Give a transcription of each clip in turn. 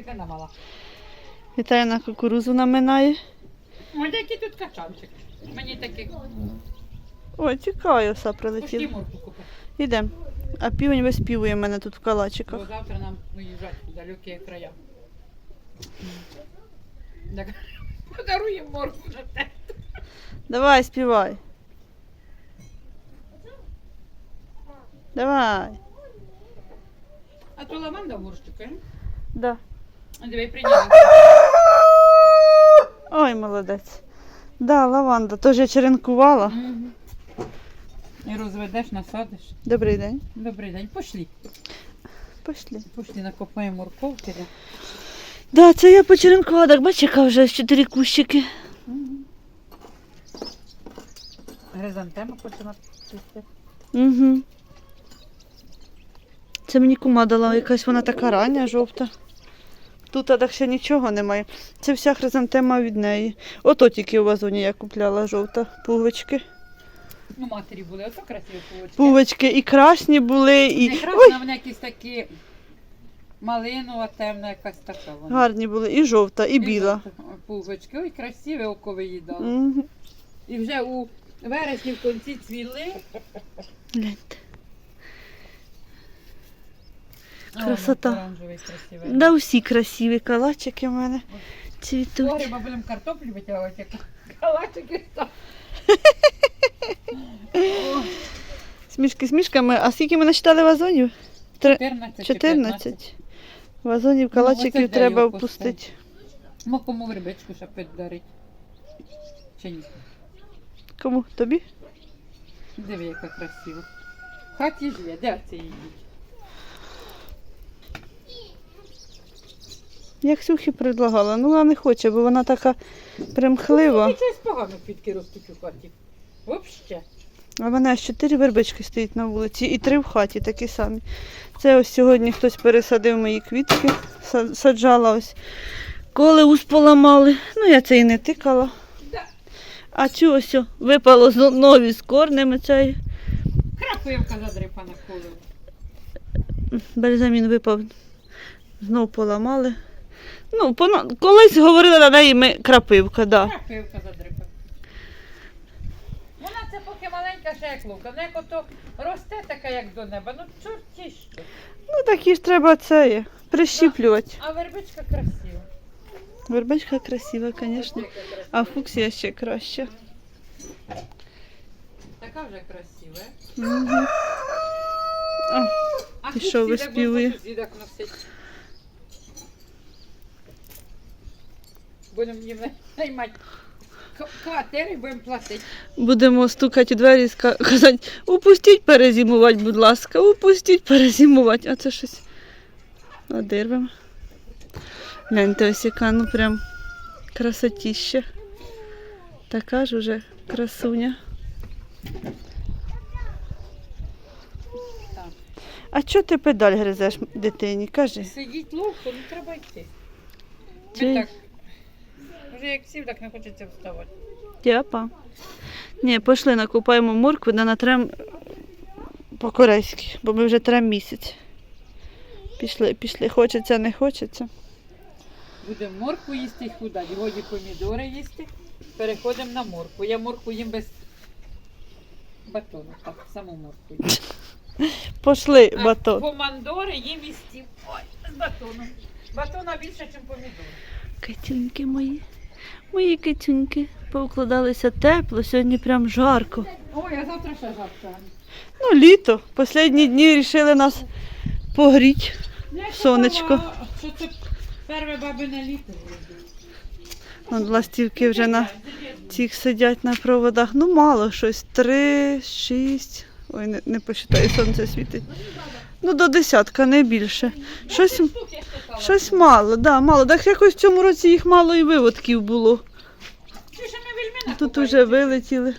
дитина мала. Віталіна кукурузу наминає. Ось який тут качанчик. Мені такий Ой, прилетіла. морку купив. Ідемо. А півень виспівує мене тут в Бо калачиках. завтра нам виїжджати в далекі края. Так, Подаруємо морку на те. Давай, співай. Давай. А то лаванда в горщику. Да. Диви, прийняла. Ой, молодець. Да, лаванда. Теж я черенкувала. І розведеш, насадиш. Добрий день. Добрий день, пошли. Пішли. Пошли, накопаємо морковки. да. Да, це я почеренкувала. Так бачиш, яка вже чотири кущики. Гризантема почала цвісти. Угу. Це мені кума дала, якась вона така рання, жовта. Тут так ще нічого немає. Це вся хризантема від неї. Ото тільки у вазоні я купляла жовта. Пуговички. Ну, матері були, ото красиві пулочки. Пуговички і красні були, і. Не красна, вони якісь такі малинова, темна якась така вона. гарні були, і жовта, і біла. Пулочки. Ой, красиві око виїдали. Мгм. І вже у вересні в кінці цвіли. Гляньте. А, Красота. Да, усі красиві калачики в мене цвітуть. Погреба будемо картоплю витягувати, калачики там. Смішки смішками. А скільки ми насчитали вазонів? Три- 14 14. Вазонів калачиків де треба впустити. Мо кому в рибечку ще піддарить. Чи ні? Кому? Тобі? Диви, яка красива. В хаті ж є, де це її? Я Ксюхі предлагала. Ну, вона не хоче, бо вона така примхлива. І щось погано квітки ростуть у хаті. Взагалі. А в мене аж чотири вербички стоять на вулиці і три в хаті такі самі. Це ось сьогодні хтось пересадив мої квітки, саджала ось. Колеус поламали. Ну, я це і не тикала. А цю ось випало з- нові з корнем цей. Крапивка задрипана колею. Бальзамін випав. Знов поламали. Ну, пона- колись говорили на неї ми крапивка, да. Крапивка задрипана. Вона це поки маленька ще як лука. Вона як ото росте така, як до неба. Ну чорті що. Ну такі ж треба це є, прищіплювати. А вербичка красива. Вербичка красива, звісно. А фуксія ще краще. Така вже красива. Угу. А І що виспівує? носить. Будемо їм наймати квартири, будемо платити. Будемо стукати у двері і ска- казати, упустіть перезимувати, будь ласка, упустіть перезимувати. А це щось одирвемо. Гляньте, ось яка, ну прям красотіща. Така ж уже красуня. Так. А чого ти педаль гризеш дитині? Кажи. Сидіть ловко, не треба йти. Чи- Ми так. Вже як сів, так не хочеться вставати. Дяпа. Ні, пішли накупаємо моркви, да натрем по-корейськи, бо ми вже трем місяць. Пішли, пішли. Хочеться, не хочеться. Будемо моркву їсти і худати. Годі помідори їсти. Переходимо на моркву. Я моркву їм без батону. Так, саму моркву. їм. Пішли, А батон. Помандори їм стів. Ой, з батоном. Батона більше, ніж помідор. Китюньки мої. Мої китюньки. Поукладалися тепло, сьогодні прям жарко. Ой, а завтра ще жарко. Ну, літо. Останні дні вирішили нас погріти. Сонечко. Що це перше бабине літо. Вон ластівки вже на цих сидять на проводах. Ну, мало щось. Три, шість. Ой, не, не посчитаю, сонце світить. Ну, до десятка, не більше. Щось, щось мало, да, мало. Так якось в цьому році їх мало і виводків було. Тут уже вилетіли.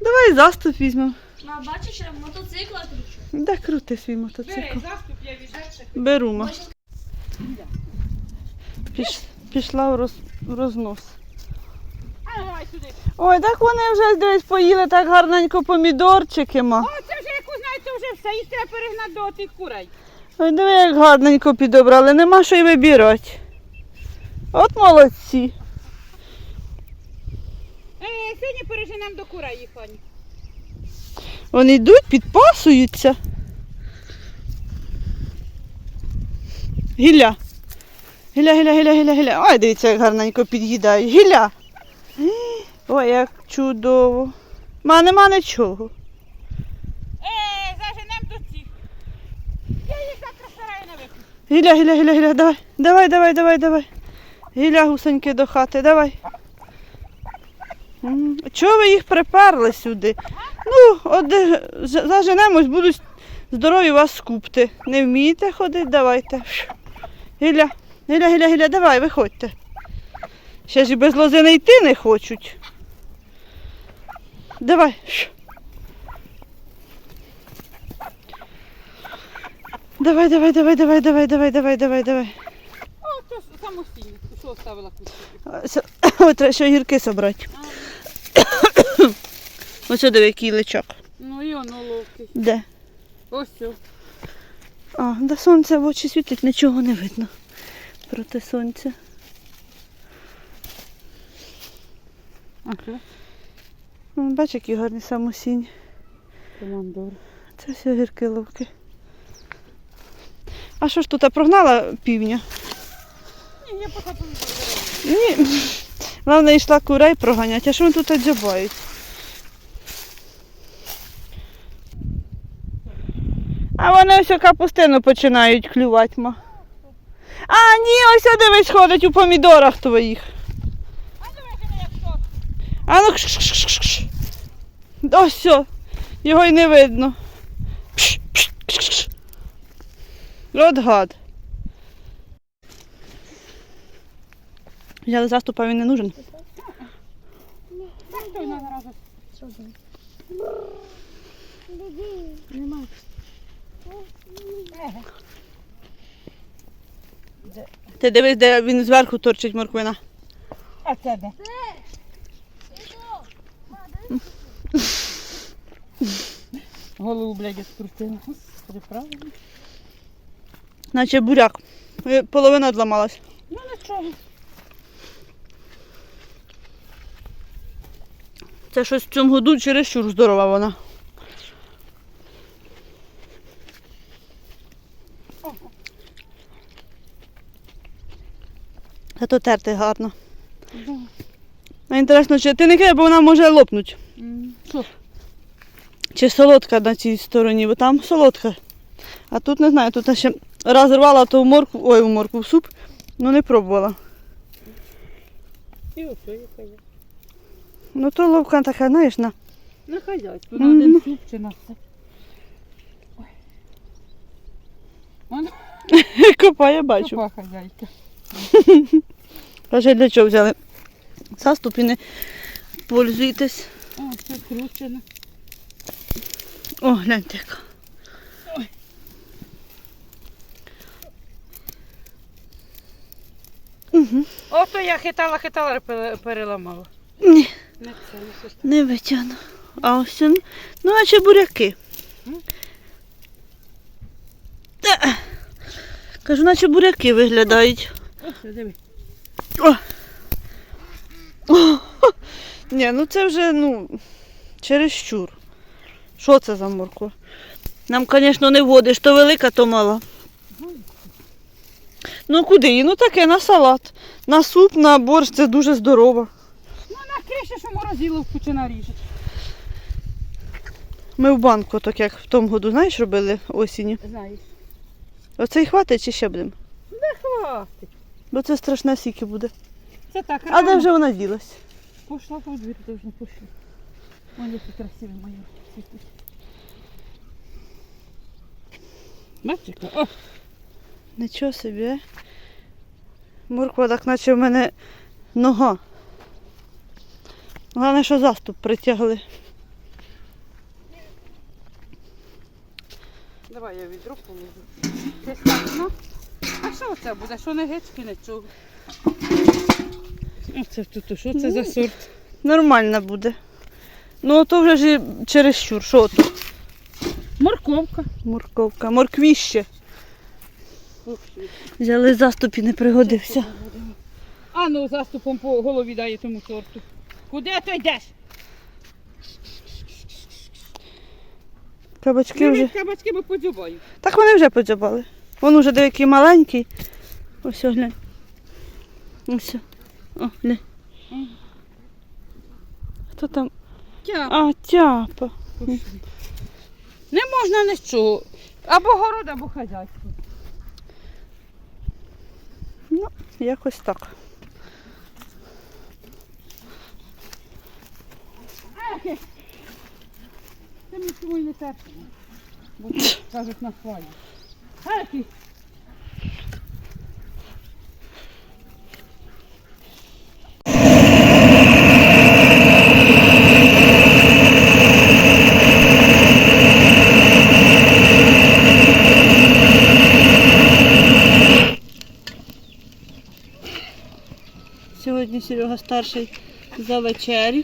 Давай заступ візьмемо. Ма, бачиш, я мотоцикла кручу. Де крути свій Бери мотоцикл? заступ, я віжача. Беру. ма. Піш, пішла в, роз, рознос. Ой, так вони вже десь поїли так гарненько помідорчики, ма. О, це вже, як ви знаєте, вже все. Їх треба перегнати до тих курей. Ой, диви, як гарненько підобрали, нема що й вибирати. От молодці. Е, сьогодні переженемо до кура їхані. Вони йдуть, підпасуються. Гілля. Гілля, гілля, гілля, гілля, гілля. Ой, дивіться, як гарненько під'їдають. Гілля. Ой, як чудово. Ма, нема нічого. Е, заженемо до цих. Я їх завтра стараю на вихід. Гіля, гіля, гіля, гіля, давай. Давай, давай, давай, давай. Гіля, гусеньки до хати, давай. Чого ви їх приперли сюди? Ну, от заженемось, будуть здорові вас скупти. Не вмієте ходити, давайте. Гіля, гіля, гіля, гіля, давай, виходьте. Ще ж і без лози не йти не хочуть. Давай. Давай, давай, давай, давай, давай, давай, давай, давай, давай. О, то самостійно. Що оставила? С- Ой, треба ще гірки собрати. Ось диви, який личок. Ну і воно ловкий. Де? Ось все. А, де сонце в очі світить, нічого не видно проти сонця. Ага. Бач, який гарний самосінь. Командор. Це все гірки ловки. А що ж тут, а прогнала півня? Ні, я поки тут Ні. Головне йшла курей проганять, а що вони тут дзьобають? А вони все капустину починають клювати, ма. А, ні, ось дивись ходить у помідорах твоїх. А ну кш кш кш кш. Ось все. Його й не видно. Пш, пш, кш, кш, кш. От гад. Взяли заступа, він не нужен. Нема. Ти дивись, де він зверху торчить морквина. А це де? Голову, блядь, скрутила. Господи, правильно? Наче буряк. Е, Половина одламалась. Ну нічого. Це щось в цьому году чересчур здорова вона. Зато терти гарно. Да. А інтересно, чи ти не кидай, бо вона може лопнути. Що? Чи солодка на цій стороні, бо там солодка. А тут не знаю, тут ще раз рвала то в морку, ой, в морку в суп, ну не пробувала. І ось яка є. Ну то ловка така, знаєш, на. На хазяйство, на один суп чи на все. Ой. Вона Копає, бачу. тупа хазяйка. Каже, для чого взяли? Заступ і не пользуйтесь. О, все кручено. О, гляньте яка. Угу. Ото я хитала, хитала, переламала. Ні, Не це, не не витягну. А ось він, ну, наче буряки. Та. Кажу, наче буряки виглядають. Ось, диви. О. Ні, ну це вже, ну, чересчур. Що це за морква? Нам, звісно, не водиш, то велика, то мала. Ну куди? Ну таке, на салат. На суп, на борщ, це дуже здорово. Ну на криші, що морозиловку чи наріжуть. Ми в банку, так як в тому году, знаєш, робили осінню. Знаєш. Оце й хватить чи ще будемо? Не хватить. Бо це страшне сіки буде. Це так А де вже вона ділась? Пошла по двір, то вже пошла. Ой, які красиві мої цвітуть. Бачите? О, Нічого собі. Морква так наче в мене нога. Головне, що заступ притягли. давай я відро положу. Це смачно. А що це буде? Що не гецьки, нічого. Оце тут, що це за сорт? Нормально буде. Ну, то вже ж і чересчур. Що тут? Морковка. Морковка. Морквіще. Взяли заступ і не пригодився. А ну заступом по голові дає тому торту. Куди ти йдеш? Кабачки вже. кабачки ми подзюбаю. Так вони вже подзябали. Вон уже деякий маленький. Ось глянь. Ось. о. Глянь. Хто там? А, тяпа. Не можна нічого. Або город, або хазяйство. Ну, якось так. Це ми чому й не терпимо. Бо кажуть на хвалі. Сьогодні Серега старший за вечерю.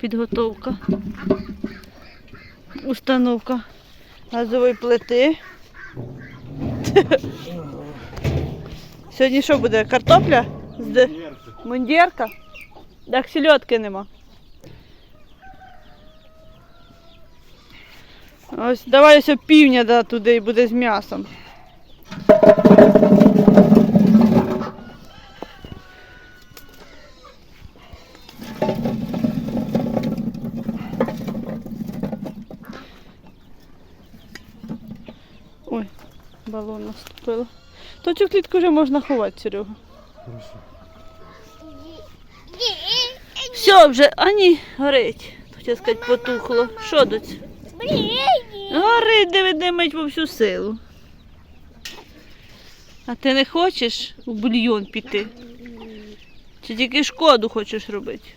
Підготовка. Установка газової плити. Сьогодні що буде? Картопля? Мундірка? Так сільотки нема. Ось давай ось півня туди і буде з м'ясом. Ой, балон наступила. То цю клітку вже можна ховати, Серега. Все вже, а ні, горить. Хотів сказати, потухло. Що доць? Горить, диви, димить во всю силу. А ти не хочеш у бульйон піти? Чи тільки шкоду хочеш робити?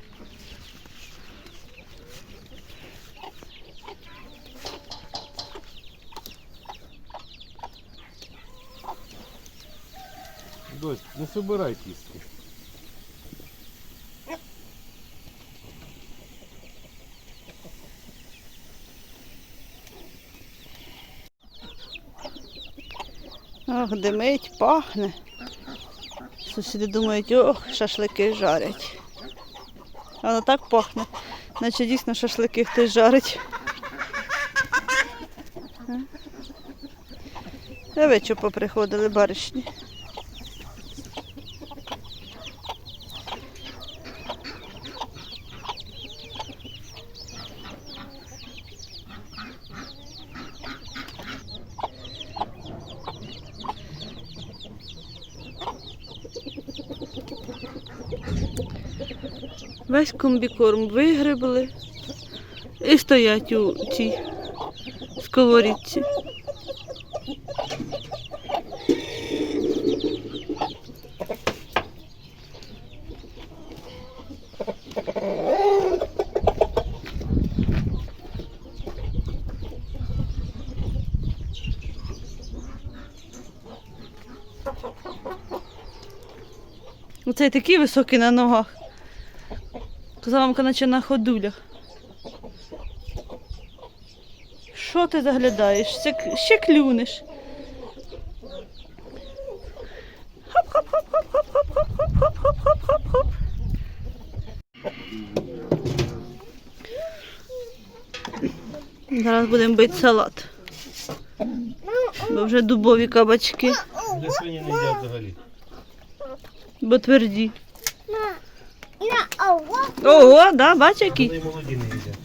Дось, не собирай кістки. Ох, димить, пахне. Сусіди думають, ох, шашлики жарять. Воно так пахне, наче дійсно шашлики хтось жарить. А ви що поприходили, баришні? Весь комбікорм вигребли і стоять у цій сковорідці. Оцей такий високий на ногах. Казала мамка, наче на ходулях. Що ти заглядаєш? Ще, ще клюнеш. Хоп-хоп-хоп-хоп-хоп-хоп-хоп-хоп-хоп. Зараз будемо бити салат. Бо вже дубові кабачки, Для свині не їдять взагалі. бо тверді. Ого, да, бач який. Молоді не їдять.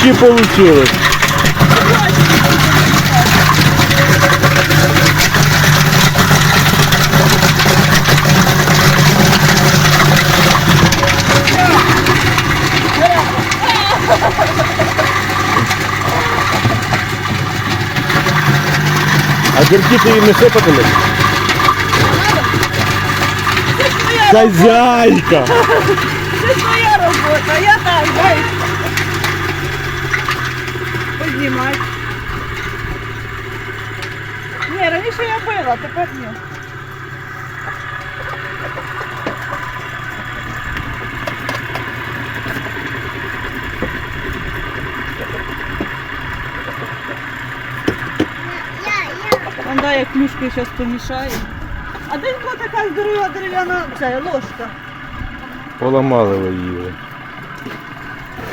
Почти получилось. А дірки їм не сипатимуть? Хазяйка! Це твоя робота, я так, дай. Познімай. Ні, била, тепер ні. Я, я. Он дай я зараз помішаю. А десь була така здорова дерев'яна ложка. Поламали ви її.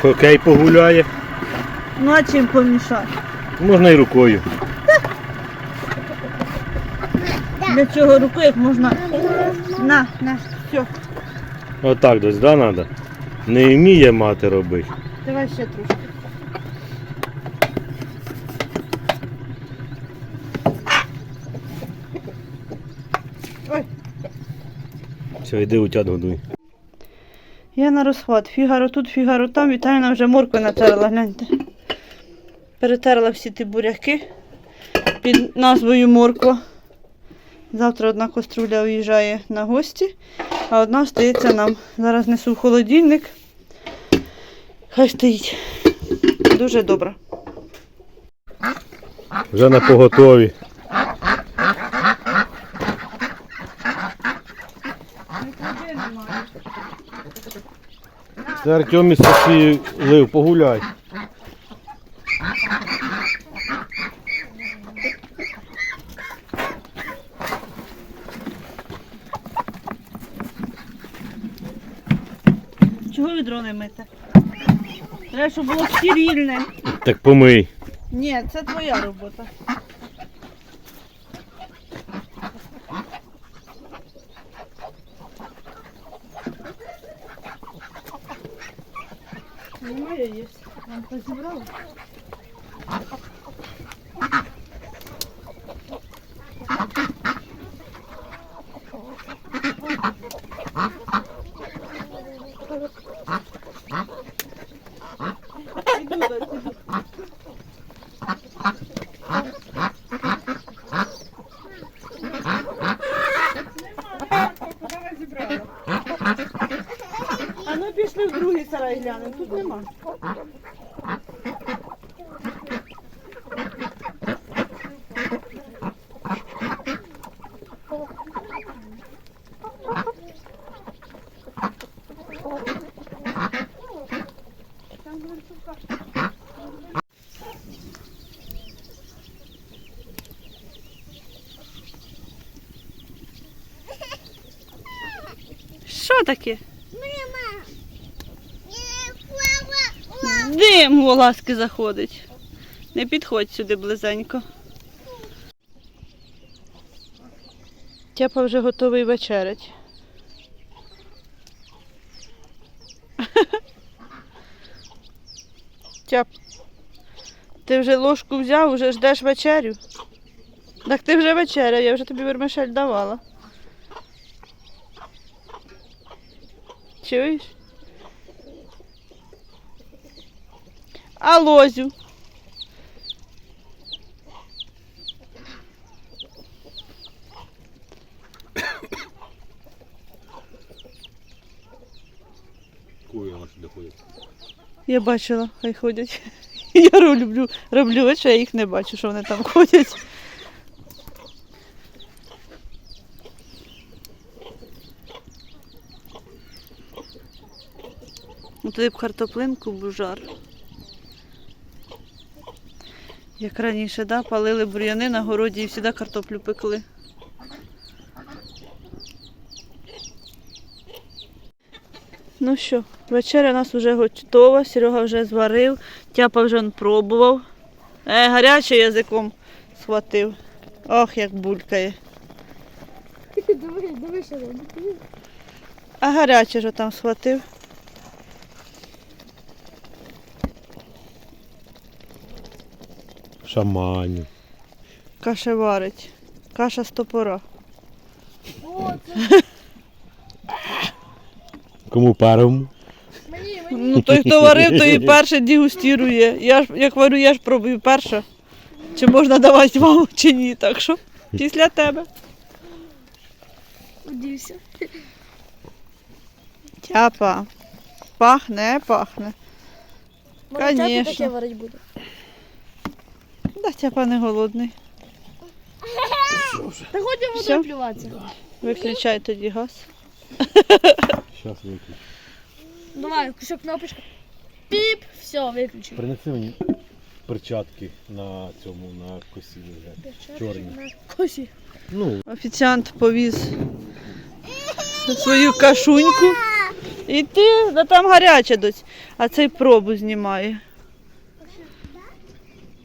Хокей погуляє. Ну а чим помішати? Можна і рукою. Для чого руки, як можна. На, на, все. Отак дось, да, надо? Не вміє мати робити. Давай ще трошки. Ой. Все, йди утят годуй. Я на розхват. Фігаро тут, фігаро там. Віталіна вже моркви натерла, гляньте. Перетерла всі ті буряки під назвою морква. Завтра одна коструля уїжджає на гості, а одна остається нам. Зараз несу в холодильник. Хай стоїть. Дуже добре. Вже на поготові. Це Артем із Софією лив, погуляй. Чого відро не мите? Треба, щоб було стерильне. Так помий. Ні, це твоя робота. Немає є. Вам позібрала? Іду, дочь, іду. А ну пішли в другий сарай глянемо, тут нема. Що таке? Дим воласки заходить. Не підходь сюди близенько. Тяпа вже готовий вечерять. Тяп, ти вже ложку взяв, вже ждеш вечерю. Так ти вже вечеря, я вже тобі вермишель давала. Чуєш? А лозю? Кує вона сюди ходить. Я бачила, хай ходять. Я роблю, роблю вид, що я їх не бачу, що вони там ходять. Ну, Туди б картоплинку був жар. Як раніше, да, палили бур'яни на городі і завжди картоплю пекли. Ну що, вечеря у нас вже готова, Серега вже зварив, тяпа вже он пробував. Е, гаряче язиком схватив. Ох, як булькає. Диви, диви. А гаряче ж там схватив. Шаманю. Каша варить. Каша з топора. Кому мені, мені. Ну той, хто варив, той і перше дегустірує. Я ж як варю, я ж пробую перше. Чи можна давати вам, чи ні. Так що після тебе. Удився. Тяпа. Пахне, пахне. Може, Конечно. таке варить буде. Да, тяпа не голодний. Та ходимо Всьо? водою плюватися. Виключай тоді газ. Щас виключу. Давай, кусок кнопочка. Піп, все, виключив. Принеси мені перчатки на цьому, на косі вже. Чорні. Косі. Ну, Офіціант повіз свою кашуньку. І ти, да там гаряче дось. А цей пробу знімає.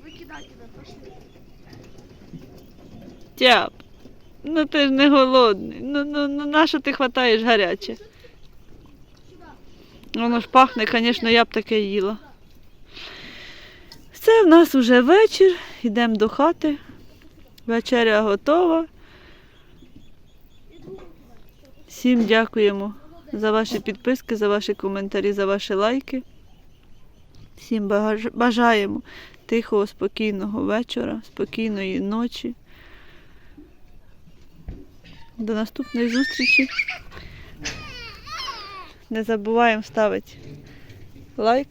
Викидай тебе, пошли. Тяп. Ну ти ж не голодний. Ну, ну, ну на що ти хватаєш гаряче? Воно ж пахне, звісно, я б таке їла. Це в нас вже вечір. Йдемо до хати. Вечеря готова. Всім дякуємо за ваші підписки, за ваші коментарі, за ваші лайки. Всім бажаємо тихого, спокійного вечора, спокійної ночі. До наступної зустрічі. Не забуваємо ставити лайк.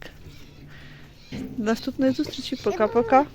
До наступної зустрічі. Пока-пока.